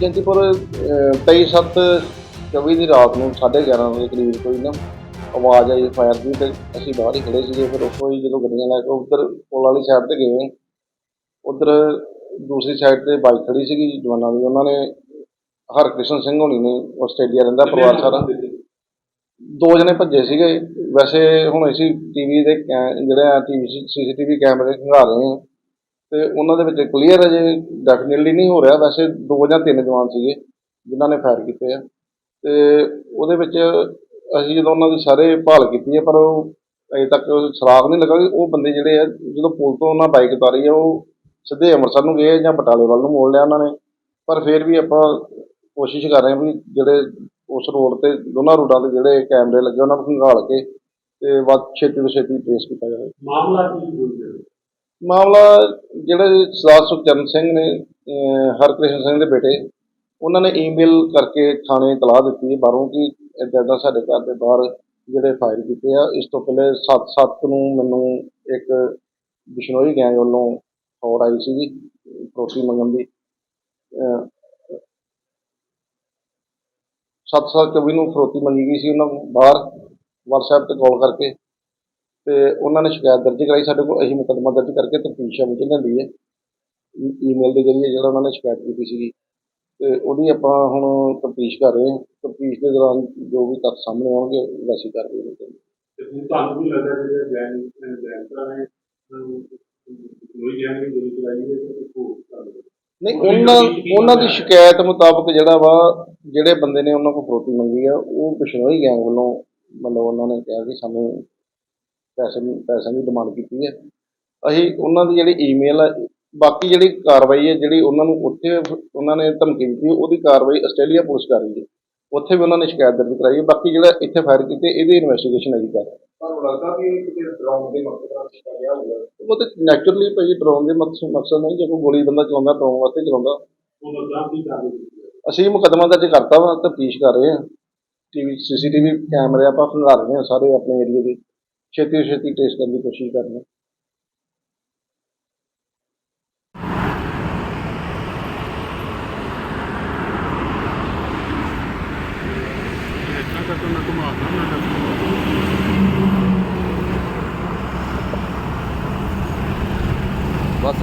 ਜੰਤੀਪੁਰ 23/7/24 ਦੀ ਰਾਤ ਨੂੰ 11:30 ਵਜੇ ਕਰੀਬ ਕੋਈ ਨਾ ਆਵਾਜ਼ ਆਈ ਫਾਇਰ ਦੀ ਤੇ ਅਸੀਂ ਬਾਹਰ ਹੀ ਖੜੇ ਸੀਗੇ। ਫਿਰ ਉੱਥੋਂ ਹੀ ਜਦੋਂ ਗੱਡੀਆਂ ਲੈ ਕੇ ਉੱਧਰ ਪੁਲ ਵਾਲੀ ਸਾਈਡ ਤੇ ਗਏ। ਉੱਧਰ ਦੂਸਰੀ ਸਾਈਡ ਤੇ ਬਾਈਕ ਖੜੀ ਸੀਗੀ ਜਵਾਨਾਂ ਦੀ। ਉਹਨਾਂ ਨੇ ਹਰਕ੍ਰਿਸ਼ਨ ਸਿੰਘ ਹੋਣੀ ਨੇ ਆਸਟ੍ਰੇਲੀਆ ਰਹਿੰਦਾ ਪਰਿਵਾਰ ਸਾਰਾ। ਦੋ ਜਣੇ ਭੱਜੇ ਸੀਗੇ। ਵੈਸੇ ਹੁਣ ਅਸੀਂ ਟੀਵੀ ਦੇ ਜਿਹੜੇ ਆ ਟੀਵੀ ਸੀਸੀਟੀਵੀ ਕੈਮਰੇ ਖੰਗਾ ਰਹੇ ਹਾਂ। ਤੇ ਉਹਨਾਂ ਦੇ ਵਿੱਚ ਕਲੀਅਰ ਅਜੇ ਡੈਫੀਨਿਟਲੀ ਨਹੀਂ ਹੋ ਰਿਹਾ। ਵੈਸੇ ਦੋ ਜਾਂ ਤਿੰਨ ਜਵਾਨ ਸੀਗੇ ਜਿਨ੍ਹਾਂ ਨੇ ਫਾਇਰ ਕੀਤੇ ਆ। ਤੇ ਉਹਦੇ ਵਿੱਚ ਅਸੀਂ ਜਦੋਂ ਉਹਨਾਂ ਦੀ ਸਾਰੇ ਭਾਲ ਕੀਤੀ ਹੈ ਪਰ ਉਹ ਅਜੇ ਤੱਕ ਸੁਰਾਗ ਨਹੀਂ ਲੱਗਾ। ਕਿ ਉਹ ਬੰਦੇ ਜਿਹੜੇ ਆ, ਜਦੋਂ ਪੁਲ ਤੋਂ ਉਹਨਾਂ ਬਾਈਕ ਉਤਾਰੀ ਆ, ਉਹ ਸਿੱਧੇ ਅੰਮ੍ਰਿਤਸਰ ਨੂੰ ਗਏ ਜਾਂ ਬਟਾਲੇ ਵੱਲ ਨੂੰ ਮੋੜ ਲਿਆ ਉਹਨਾਂ ਨੇ। ਪਰ ਫਿਰ ਵੀ ਆਪਾਂ ਕੋਸ਼ਿਸ਼ ਕਰ ਰਹੇ ਹਾਂ ਵੀ ਜਿਹੜੇ ਉਸ ਰੋਡ ਤੇ ਦੋਨਾਂ ਰੂਟਾਂ ਤੇ ਜਿਹੜੇ ਕੈਮਰੇ ਲੱਗੇ, ਉਹਨਾਂ ਨੂੰ ਖੰਗਾਲ ਕੇ ਤੇ ਵੱਧ ਛੇਤੀ ਤੋਂ ਛੇਤੀ ਟ੍ਰੇਸ ਕੀਤਾ ਜਾਵੇ। ਮਾਮਲਾ ਕੀ ਹੋਇਆ? ਮਾਮਲਾ ਜਿਹੜੇ ਸਰਦਾਰ ਸੁਖਚਰਨ ਸਿੰਘ ਨੇ ਹਰਕ੍ਰਿਸ਼ਨ ਸਿੰਘ ਦੇ ਬੇਟੇ, ਉਹਨਾਂ ਨੇ ਈਮੇਲ ਕਰਕੇ ਥਾਣੇ ਤਲਾਹ ਦਿੱਤੀ ਹੈ ਬਾਹਰੋਂ ਕਿ ਇੱਦਾਂ ਇੱਦਾਂ ਸਾਡੇ ਘਰ ਦੇ ਬਾਹਰ ਜਿਹੜੇ ਫਾਇਰ ਕੀਤੇ ਆ। ਇਸ ਤੋਂ ਪਹਿਲੇ 7-7 ਨੂੰ ਮੈਨੂੰ ਇੱਕ ਬਿਸ਼ਨੋਈ ਗੈਂਗ ਵੱਲੋਂ ਖਬਰ ਆਈ ਸੀਗੀ ਫਰੋਤੀ ਮੰਗਣ ਦੀ। ਅਹ ਸੱਤ ਸੱਤ ਚੌਵੀ ਨੂੰ ਫਰੋਤੀ ਮੰਗੀ ਗਈ ਸੀ ਉਹਨਾਂ ਨੂੰ ਬਾਹਰ WhatsApp ਤੇ ਕਾਲ ਕਰਕੇ। ਤੇ ਉਹਨਾਂ ਨੇ ਸ਼ਿਕਾਇਤ ਦਰਜ ਕਰਾਈ ਸਾਡੇ ਕੋਲ ਅਸੀਂ ਮੁਕੱਦਮਾ ਦਰਜ ਕਰਕੇ ਤਫਤੀਸ਼ ਵਿੱਚ ਲੈਂਦੀ ਹੈ। ਈਮੇਲ ਦੇ ਜ਼ਰੀਏ ਜਿਹੜਾ ਉਹਨਾਂ ਨੇ ਸ਼ਿਕਾਇਤ ਕੀਤੀ ਸੀਗੀ। ਤੇ ਉਹਦੀ ਆਪਾਂ ਹੁਣ ਤਫਤੀਸ਼ ਕਰ ਰਹੇ ਹਾਂ। ਤਫਤੀਸ਼ ਦੇ ਦੌਰਾਨ ਜੋ ਵੀ ਤੱਥ ਸਾਹਮਣੇ ਆਉਣਗੇ ਵੈਸੀ ਕਰ ਰਹੇ ਹਾਂ। ਤੇ ਹੁਣ ਤੁਹਾਨੂੰ ਵੀ ਲੱਗਦਾ ਜਿਹੜੇ ਗੈਂਗ ਗੈਂਗਸਟਰ ਨੇ ਕੋਈ ਗੈਂਗ ਨੇ ਗੋਲੀ ਚਲਾਈ ਹੈ ਤੇ ਦਿਓ। ਨਹੀਂ ਉਹਨਾਂ ਉਹਨਾਂ ਦੀ ਸ਼ਿਕਾਇਤ ਮੁਤਾਬਕ ਜਿਹੜਾ ਵਾ ਜਿਹੜੇ ਬੰਦੇ ਨੇ ਉਹਨਾਂ ਕੋਲ ਫਰੋਤੀ ਮੰਗੀ ਆ ਉਹ ਬਿਸ਼ਨੋਈ ਗੈਂਗ ਵੱਲੋਂ ਮਤਲਬ ਉਹਨਾਂ ਨੇ ਕਿਹਾ ਕਿ ਸਾਨੂੰ ਪੈਸੇ ਪੈਸਿਆਂ ਦੀ ਡਿਮਾਂਡ ਕੀਤੀ ਹੈ। ਅਸੀਂ ਉਹਨਾਂ ਦੀ ਜਿਹੜੀ ਈਮੇਲ ਹੈ ਬਾਕੀ ਜਿਹੜੀ ਕਾਰਵਾਈ ਹੈ ਜਿਹੜੀ ਉਹਨਾਂ ਨੂੰ ਉੱਥੇ ਉਹਨਾਂ ਨੇ ਧਮਕੀ ਦਿੱਤੀ ਉਹਦੀ ਕਾਰਵਾਈ ਆਸਟ੍ਰੇਲੀਆ ਪੁਲਿਸ ਕਰ ਰਹੀ ਹੈ। ਉੱਥੇ ਵੀ ਉਹਨਾਂ ਨੇ ਸ਼ਿਕਾਇਤ ਦਰਜ ਕਰਾਈ ਹੈ। ਬਾਕੀ ਜਿਹੜਾ ਇੱਥੇ ਫਾਇਰ ਕੀਤੇ ਇਹਦੀ ਇਨਵੈਸਟੀਗੇਸ਼ਨ ਅਜੀ ਕਰ ਰਹੇ ਤੁਹਾਨੂੰ ਲੱਗਦਾ ਕਿ ਕਿਤੇ ਡਰਾਉਣ ਦੇ ਮਕਸਦ ਨਾਲ ਕੀਤਾ ਗਿਆ ਹੋਊਗਾ। ਉਹ ਤੇ ਨੈਚੁਰਲੀ ਭਾਈ ਡਰਾਉਣ ਦੇ ਮਕਸਦ ਮਕਸਦ ਨਹੀਂ ਜੇ ਕੋਈ ਗੋਲੀ ਬੰਦਾ ਚਲਾਉਂਦਾ ਡਰਾਉਣ ਵਾਸਤੇ ਚਲਾਉਂਦਾ। ਅਸੀਂ ਮੁਕੱਦਮਾ ਦਰਜ ਕਰਤਾ ਵਾ ਤਫਤੀਸ਼ ਕਰ ਰਹੇ ਹਾਂ। ਟੀਵੀ ਸੀਸੀਟੀਵੀ ਕੈਮਰੇ ਆਪਾਂ ਖੰਗਾਲ ਰਹੇ ਹਾਂ ਸਾਰੇ ਆਪਣੇ ਏਰੀਆ ਦੇ। ਛੇਤੀ ਤੋਂ ਛੇਤੀ ਟ੍ਰੇਸ ਕਰਨ ਦੀ ਕੋਸ਼ਿਸ਼ ਕਰ ਰਹੇ ਹਾਂ। ਇਤਨਾ ਕਰਕੇ ਉਹਨਾਂ ਨੂੰ ਮਾਰਨਾ ਨਾ ਬਸ